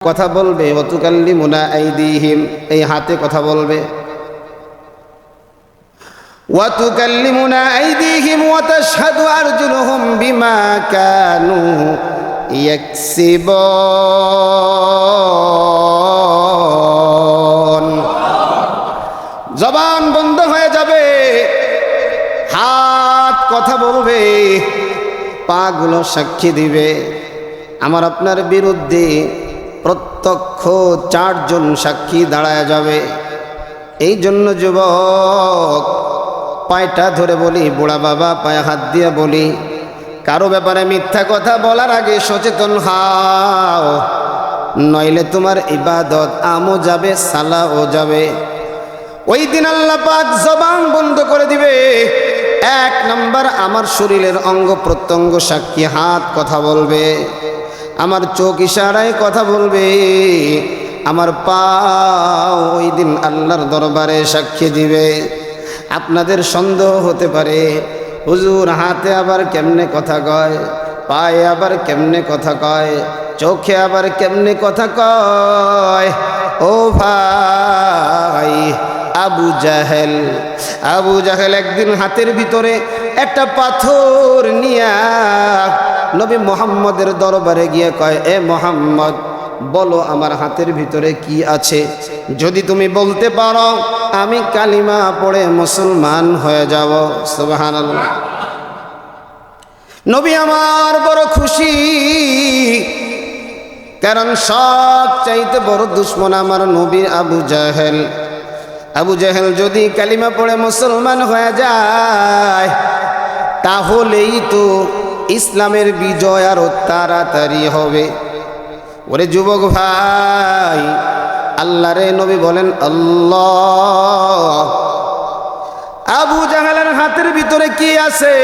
কথা বলবে অতুকাল্লি মুনা আইদিহিম, এই হাতে কথা বলবে। বিমা জবান বন্ধ হয়ে যাবে, হাত কথা বলবে, পাগুলো সাক্ষী দিবে। আমার আপনার বিরুদ্ধে প্রত্যক্ষ চারজন সাক্ষী দাঁড়ায় যাবে। এই জন্য যুবক, পায়টা ধরে বলি, বুড়া বাবা, পায়ে হাত দিয়ে বলি, কারও ব্যাপারে মিথ্যা কথা বলার আগে সচেতন হাও। নইলে তোমার ইবাদত আমও যাবে, সালাও যাবে। ওই দিন আল্লাহ পাক জবান বন্ধ করে দিবে। এক নাম্বার আমার শরীরের অঙ্গ প্রত্যঙ্গ সাক্ষী হাত কথা বলবে। আমার চোখ ইশারায় কথা বলবে। আমার পা ওই দিন আল্লাহর দরবারে সাক্ষী দিবে। আপনাদের সন্দেহ হতে পারে, হুজুর হাতে আবার কেমনে কথা কয়, পায়ে আবার কেমনে কথা কয়, চোখে আবার কেমনে কথা কয়? ও ভাই, আবু জাহেল আবু জাহেল একদিন হাতের ভিতরে একটা পাথর নিয়া নবী মোহাম্মদের দরবারে গিয়ে কয়, এ মোহাম্মদ, বলো আমার হাতের ভিতরে কি আছে? যদি তুমি বলতে পারো, আমি কালিমা পড়ে মুসলমান হয়ে যাব। সুবাহান নবী আমার বড় খুশি, কারণ সব চাইতে বড় দুশ্মন আমার নবী আবু জাহেল। আবু জাহেল যদি কালিমা পড়ে মুসলমান হয়ে যায়, তাহলেই তো ইসলামের বিজয় আরও তাড়াতাড়ি হবে। ওরে যুবক ভাই আল্লাহ রে নবী বলেন, আল্লাহ, আবু জাহালের হাতের ভিতরে কি আছে?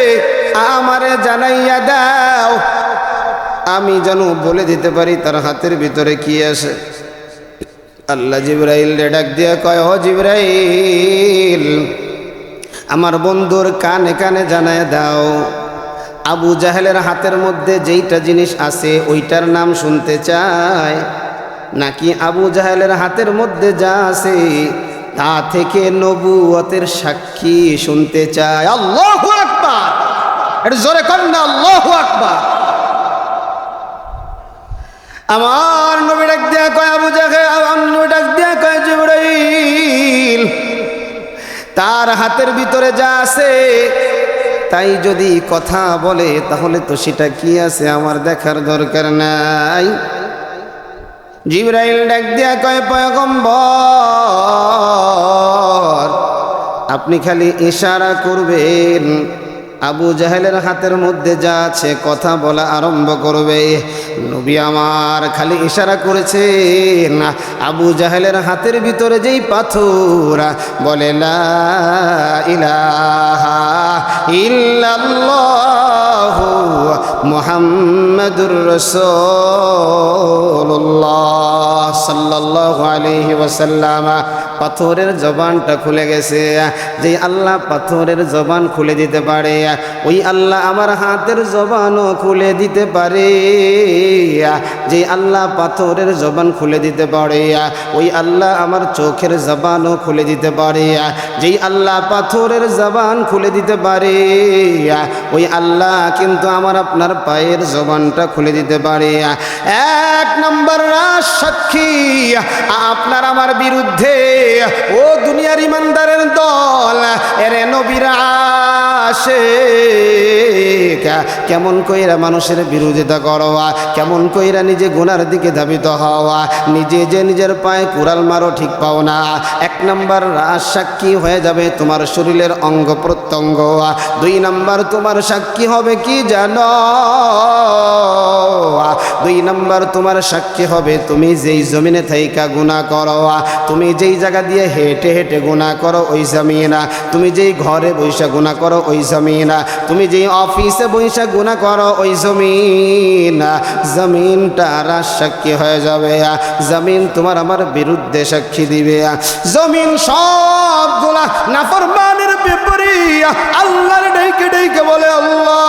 আমারে জানাইয়া দাও। আমি যেন বলে দিতে পারি, তার হাতের ভিতরে কি আছে? আল্লাহ জিব্রাইল ডাক দিয়া কয় ও জিব্রাইল, আমার বন্ধুর কানে কানে জানায় দাও। আবু জাহেলের হাতের মধ্যে যেইটা জিনিস আছে, ওইটার নাম শুনতে চায় নাকি আবু জাহেলের হাতের মধ্যে যা আছে, তা থেকে নবুয়তের সাক্ষী শুনতে চায় আল্লাহ আকবার! জোরে কর না, আল্লাহ আকবার! আমার নবী ডাক দিয়া কয়, আবু জাহেল, আমার নবী ডাক দিয়া কয়, জিবরাইল, তার হাতের ভিতরে যা আছে তাই যদি কথা বলে, তাহলে তো সেটা কি আছে আমার দেখার দরকার নাই। জিব্রাইল ডাক দিয়া কয়, পয়গম্বর, আপনি খালি ইশারা করবেন। আবু জাহেলের হাতের মধ্যে যা আছে কথা বলা আরম্ভ করবে। নবী আমার খালি ইশারা করেছেন, আবু জাহেলের হাতের ভিতরে যেই পাথর, বলে লা ইলাহা ইল্লাল্লাহু মুহাম্মাদুর রাসূলুল্লাহ সাল্লাল্লাহু আলাইহি পাথরের জবানটা খুলে গেছে। যে আল্লাহ পাথরের জবান খুলে দিতে পারে, ওই আল্লাহ আমার হাতের জবানও খুলে দিতে পারে। যে আল্লাহ পাথরের জবান খুলে দিতে পারে ওই আল্লাহ আমার চোখের জবানও খুলে দিতে পারে যেই আল্লাহ পাথরের জবান খুলে দিতে পারে ওই আল্লাহ কিন্তু আমার আপনার পায়ের জবানটা খুলে দিতে পারে এক নম্বর সাক্ষী, আপনার আমার বিরুদ্ধে, ও দুনিয়ার ইমানদারের দল, এরে নবীরা আসে কেমন কইরা মানুষের বিরোধিতা করোয়া কেমন কইরা নিজে গুনার দিকে ধাবিত হওয়া, নিজে যে নিজের পায়ে কুড়াল মারো ঠিক পাও না। এক নম্বর রাজ সাক্ষী হয়ে যাবে তোমার শরীরের অঙ্গ প্রত্যঙ্গ। দুই নম্বর তোমার সাক্ষী হবে কি জানো? দুই নম্বর তোমার সাক্ষী হবে তুমি যেই জমিনে থাইকা গুণা করো। তুমি যেই জায়গা দিয়ে হেঁটে হেঁটে গুণা করো ওই জমিনা। তুমি যেই ঘরে বৈশা গুণা করো ওই জমিনা। তুমি যেই অফিসে বৈশা গুণা করো ওই জমিনা। জমিনটা রাজ সাক্ষী হয়ে যাবে। জমিন তোমার আমার বিরুদ্ধে সাক্ষী দিবে। জমিন সবগুলা নাফরমানের বিপরীত। আল্লাহর ডেকে ডেকে বলে, আল্লাহ,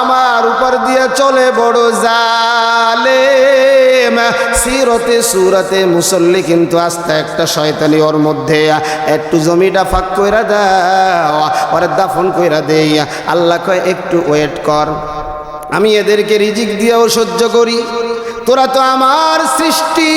আমার উপর দিয়ে চলে বড় জালেম। সিরতে সুরতে মুসল্লি কিন্তু আস্তে একটা শয়তানি ওর মধ্যে। একটু জমিটা ফাঁক কইরা দাও ওরে দাফন কইরা দেই। আল্লাহ কয়, একটু ওয়েট কর। আমি এদেরকে রিজিক দিয়েও সহ্য করি। তোরা তো আমার সৃষ্টি।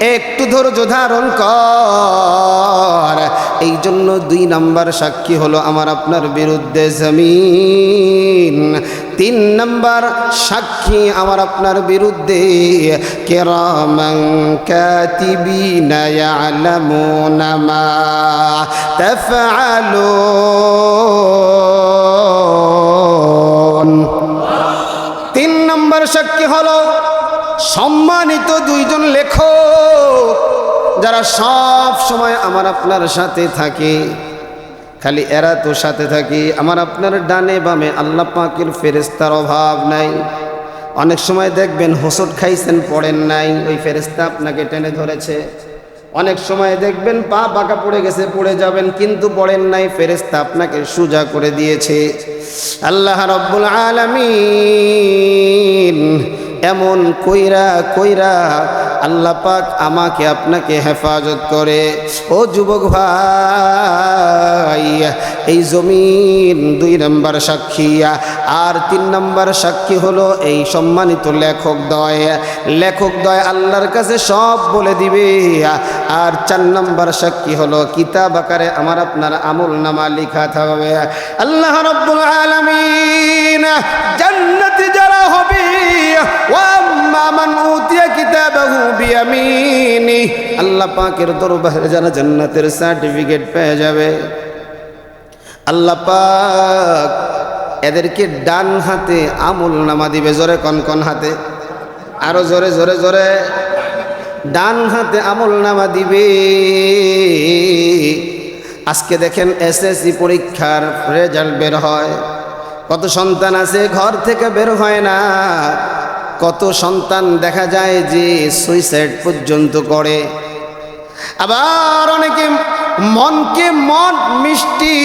একটু ধৈর্য ধারণ কর। এই জন্য দুই নাম্বার সাক্ষী হলো আমার আপনার বিরুদ্ধে জমিন। তিন নাম্বার সাক্ষী আমার আপনার বিরুদ্ধে। কেরামাং কাতিবিনা তিন নম্বর সাক্ষী হলো সম্মানিত দুইজন লেখক, যারা সব সময় আমার আপনার সাথে থাকে। খালি এরা তো সাথে থাকি, আমার আপনার ডানে বামে আল্লাহ পাকের ফেরেস্তার অভাব নাই। অনেক সময় দেখবেন হোসট খাইছেন, পড়েন নাই। ওই ফেরেস্তা আপনাকে টেনে ধরেছে। অনেক সময় দেখবেন পা বাঁকা পড়ে গেছে, পড়ে যাবেন, কিন্তু পড়েন নাই ফেরেস্তা আপনাকে সুজা করে দিয়েছে। আল্লাহ রব্বুল আলমিন এমন কইরা কইরা আল্লাহ পাক আমাকে আপনাকে হেফাজত করে। ও যুবক ভাই, এই জমিন দুই নম্বর সাক্ষী। আর তিন নম্বর সাক্ষী হলো এই সম্মানিত লেখক দয়। লেখক দয় আল্লাহর কাছে সব বলে দিবে। আর চার নম্বর সাক্ষী হলো কিতাব আকারে আমার আপনার আমল নামা লিখা থাকবে। আল্লাহ রব্বুল আলামিন জান্নাতি যারা হবে আল্লাহ সার্টিফিকেট পেয়ে যাবে। এদেরকে ডান হাতে আমল নামা দিবে, জোরে কন কন হাতে? আরও জোরে জোরে জোরে। ডান হাতে আমল নামা দিবে। আজকে দেখেন এসএসসি পরীক্ষার রেজাল্ট বের হয়। কত সন্তান আছে, ঘর থেকে বের হয় না। কত সন্তান দেখা যায় যে সুইসাইড পর্যন্ত করে। আবার অনেকে মনকে মন মিষ্টি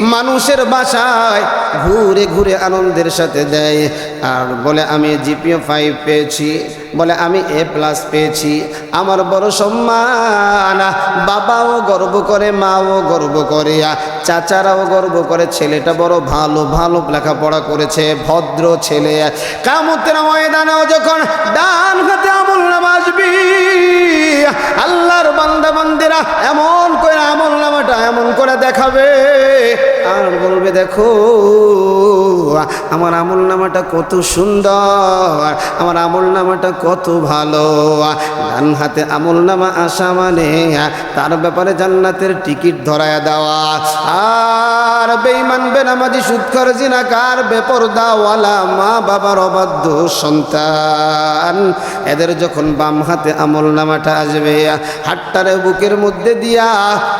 মানুষের বাসায় ঘুরে ঘুরে আনন্দের সাথে দেয়। আর বলে, আমি জিপিও ফাইভ পেয়েছি। বলে, আমি এ প্লাস পেয়েছি। আমার বড় সম্মান, বাবাও গর্ব করে, মাও গর্ব করে চাচারাও গর্ব করে, ছেলেটা বড় ভালো ভালো লেখাপড়া করেছে, ভদ্র ছেলে। কামতের ময়দানেও যখন ডান হাতে আমল নামাজবি আল্লাহর বান্দা বান্দিরা এমন করে আমল নামাটা এমন করে দেখাবে। আর বলবে, দেখো, আমার আমল নামাটা কত সুন্দর, আমার আমল নামাটা কত ভালো। ডান হাতে আমল নামা আসা মানে তার ব্যাপারে জান্নাতের টিকিট ধরায় দেওয়া। আর বেইমান বেনামাজি, সুৎখর, জিনাকার, বেপরদাওয়ালা মা বাবার অবাধ্য সন্তান। এদের যখন বাম হাতে আমল নামাটা আসবে, হাটটারে বুকের মধ্যে দিয়া,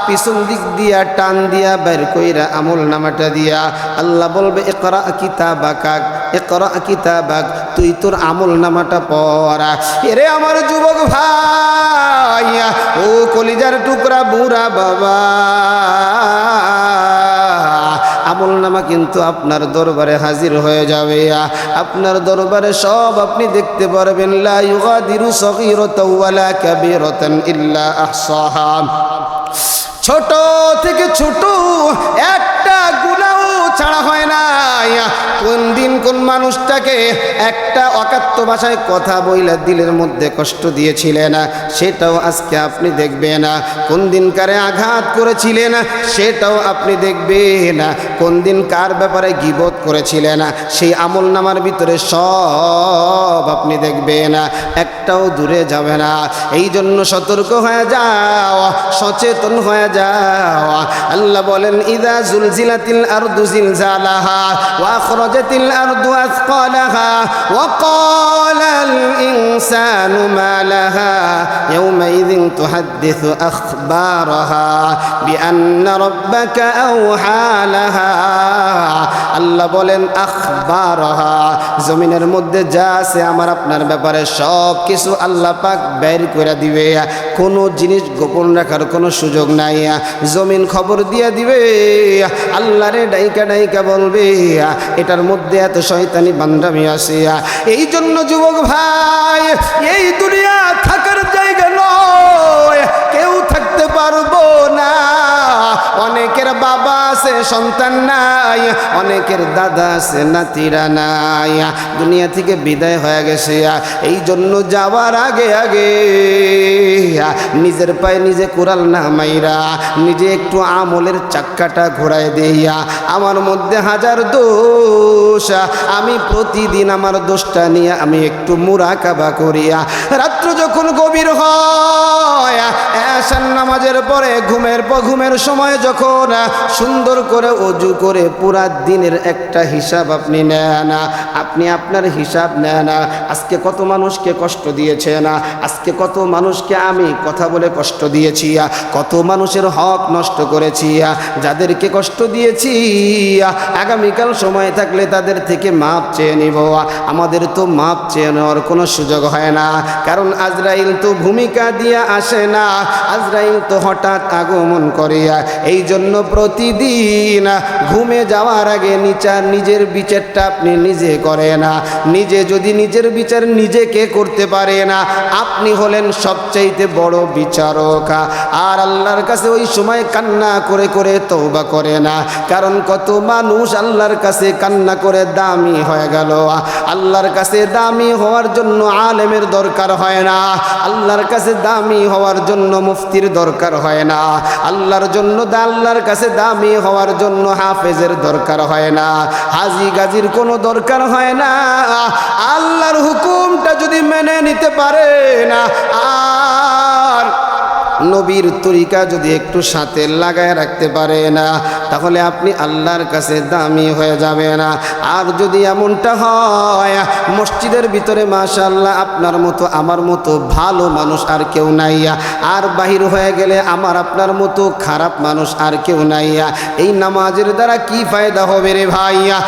পিছন দিক দিয়া, টান দিয়া বের কইরা আমল নামাটা দিয়া, আল্লাহ বলবে একরা কিতাবাকাক একরা কিতাবাক, তুই তোর আমল নামাটা পড়া। এরে আমার যুবক ভাই, ও কলিজার টুকরা বুড়া বাবা আমল নামা কিন্তু আপনার দরবারে হাজির হয়ে যাবে। আপনার দরবারে সব আপনি দেখতে পারবেন। ছোট থেকে ছোট একটা গুণাও ছাড়া হয় না। কোন দিন কোন মানুষটাকে একটা অকাত্য ভাষায় কথা বইলা দিলের মধ্যে কষ্ট দিয়েছিলেন সেটাও আজকে আপনি দেখবেন কোন দিন কারে আঘাত করেছিলেন সেটাও আপনি দেখবেন কোন দিন কার ব্যাপারে গিবত করেছিলেন সেই আমল নামার ভিতরে সব আপনি দেখবেন একটাও দূরে যাবে না। এই জন্য সতর্ক হয়ে যাও, সচেতন হয়ে যাও। আল্লাহ বলেন, ইদা জুলজিলাতিল আরদু জিলজালাহা। ওয়া আখরাজাতিল আরদু আথকালাহা ওয়া ক্বালাল الإنسان ما لها يومئذ تحدث أخبارها بأن ربك أوحى لها আল্লাহ বলেন আখবারহা জমিনের মধ্যে যা আছে আমার আপনার ব্যাপারে সব কিছু আল্লাহ পাক বের করে দিবে কোনো জিনিস গোপন রাখার কোনো সুযোগ নাই জমিন খবর দিয়ে দিবে আল্লাহ রে ডাইকা ডাইকা বলবে এটার মধ্যে এত শয়তানি বান্দামি আছে এই জন্য যুবক ভাই, এই দুনিয়া থাকার জায়গা নয়, কেউ থাকতে পারব না। অনেকের বাবা আছে, সন্তান নাই, অনেকের দাদা আছে, নাতিরা নাই। দুনিয়া থেকে বিদায় হয়ে গেছে। এই জন্য যাওয়ার আগে আগে নিজের পায়ে নিজে কোরাল না মাইরা নিজে একটু আমলের চাক্কাটা ঘোরায় দেইয়া, আমার মধ্যে হাজার দোষ। আমি প্রতিদিন আমার দোষটা নিয়ে আমি একটু মুরাকাবা করিয়া, রাত্র যখন গভীর হয় এসান নামাজের পরে ঘুমের পর ঘুমের সময় যখন সুন্দর করে অজু করে পুরা দিনের একটা হিসাব আপনি নেন, আপনি আপনার হিসাব নেন, আজকে কত মানুষকে কষ্ট দিয়েছে না আজকে কত মানুষকে আমি কথা বলে কষ্ট দিয়েছি কত মানুষের হক নষ্ট করেছি যাদেরকে কষ্ট দিয়েছি আগামীকাল সময় থাকলে তাদের থেকে মাপ চেয়ে নিব আমাদের তো মাপ চেয়ে নেওয়ার কোনো সুযোগ হয় না, কারণ আজরাইল তো ভূমিকা দিয়ে আসে না, আজরাইল তো হঠাৎ আগমন করিয়া এই জন্য প্রতিদিন ঘুমে যাওয়ার আগে নিচার নিজের বিচারটা আপনি নিজে করে না নিজে যদি নিজের বিচার নিজেকে করতে পারে না, আপনি হলেন সবচাইতে বড় বিচারক আর আল্লাহর কাছে ওই সময় কান্না করে করে তৌবা করে না। কারণ কত মানুষ আল্লাহর কাছে কান্না করে দামি হয়ে গেল আল্লাহর কাছে দামি হওয়ার জন্য আলেমের দরকার হয় না। আল্লাহর কাছে দামি হওয়ার জন্য মুফতির দরকার হয় না। আল্লাহর জন্য আল্লাহর কাছে দামি হওয়ার জন্য হাফেজের দরকার হয় না। হাজি গাজির কোনো দরকার হয় না। আল্লাহর হুকুমটা যদি মেনে নিতে পারে না নবীর তরিকা যদি একটু সাথে লাগায় রাখতে পারে না, তাহলে আপনি আল্লাহর কাছে দামি হয়ে যাবে না। আর যদি এমনটা হয়, মসজিদের ভিতরে মাশাল্লাহ আপনার মতো, আমার মতো ভালো মানুষ আর কেউ নাইয়া আর বাহির হয়ে গেলে আমার আপনার মতো খারাপ মানুষ আর কেউ নাইয়া এই নামাজের দ্বারা কি ফায়দা হবে রে ভাইয়া?